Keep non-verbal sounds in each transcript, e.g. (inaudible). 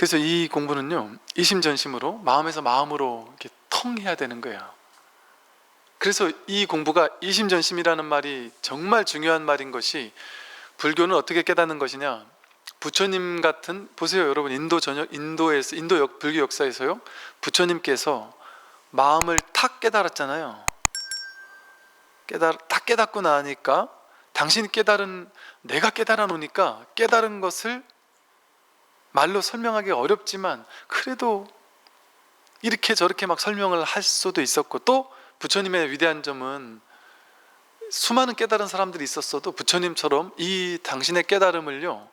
그래서 이 공부는요 이심전심으로 마음에서 마음으로 이렇게 통해야 되는 거예요. 그래서 이 공부가 이심전심이라는 말이 정말 중요한 말인 것이 불교는 어떻게 깨닫는 것이냐? 부처님 같은 보세요, 여러분 인도 전역 인도에서 인도 역, 불교 역사에서요 부처님께서 마음을 탁 깨달았잖아요. 깨달 딱 깨닫고 나니까 당신이 깨달은 내가 깨달아 놓으니까 깨달은 것을 말로 설명하기 어렵지만 그래도 이렇게 저렇게 막 설명을 할 수도 있었고 또 부처님의 위대한 점은 수많은 깨달은 사람들이 있었어도 부처님처럼 이 당신의 깨달음을요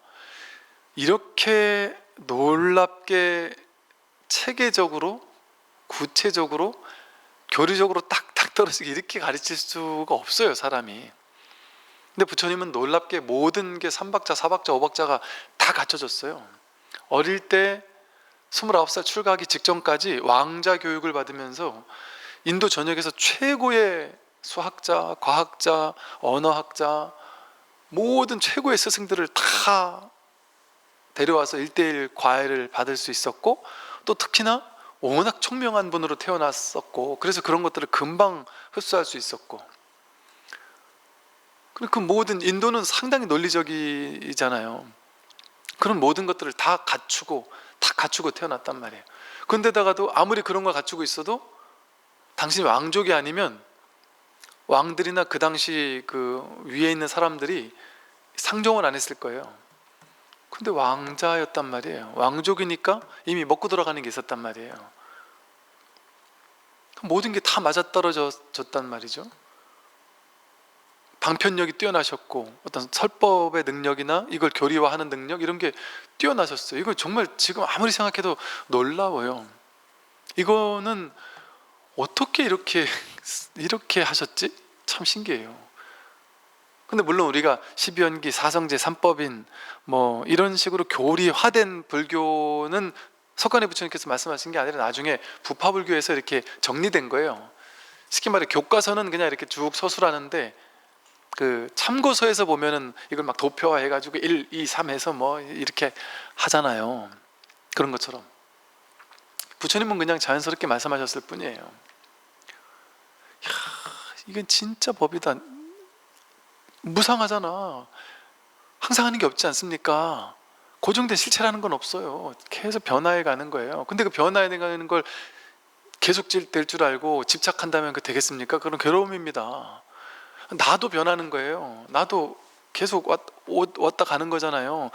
이렇게 놀랍게 체계적으로 구체적으로 교리적으로 딱딱 떨어지게 이렇게 가르칠 수가 없어요 사람이. 근데 부처님은 놀랍게 모든 게 삼박자 사박자 오박자가 다 갖춰졌어요 어릴 때 29살 출가하기 직전까지 왕자 교육을 받으면서 인도 전역에서 최고의 수학자, 과학자, 언어학자 모든 최고의 스승들을 다 데려와서 일대일 과외를 받을 수 있었고 또 특히나 워낙 총명한 분으로 태어났었고 그래서 그런 것들을 금방 흡수할 수 있었고 그 모든 인도는 상당히 논리적이잖아요. 그런 모든 것들을 다 갖추고 다 갖추고 태어났단 말이에요. 근데다가도 아무리 그런 걸 갖추고 있어도 당신이 왕족이 아니면 왕들이나 그 당시 그 위에 있는 사람들이 상종을 안 했을 거예요. 근데 왕자였단 말이에요. 왕족이니까 이미 먹고 들어가는 게 있었단 말이에요. 모든 게 다 맞아떨어졌단 말이죠. 방편력이 뛰어나셨고 어떤 설법의 능력이나 이걸 교리화하는 능력 이런 게 뛰어나셨어요. 이거 정말 지금 아무리 생각해도 놀라워요. 이거는 어떻게 이렇게 (laughs) 이렇게 하셨지? 참 신기해요. 근데 물론 우리가 12연기 사성제 삼법인 뭐 이런 식으로 교리화된 불교는 석관의 부처님께서 말씀하신 게 아니라 나중에 부파불교에서 이렇게 정리된 거예요. 쉽게 말해 교과서는 그냥 이렇게 쭉 서술하는데 그 참고서에서 보면은 이걸 막 도표화 해가지고 1, 2, 3 해서 뭐 이렇게 하잖아요. 그런 것처럼 부처님은 그냥 자연스럽게 말씀하셨을 뿐이에요. 야, 이건 진짜 법이다. 무상하잖아. 항상 하는 게 없지 않습니까? 고정된 실체라는 건 없어요. 계속 변화해 가는 거예요. 근데 그 변화해 가는 걸 계속 될 줄 알고 집착한다면 그 되겠습니까? 그런 괴로움입니다. 나도 변하는 거예요. 나도 계속 왔, 왔다 가는 거잖아요.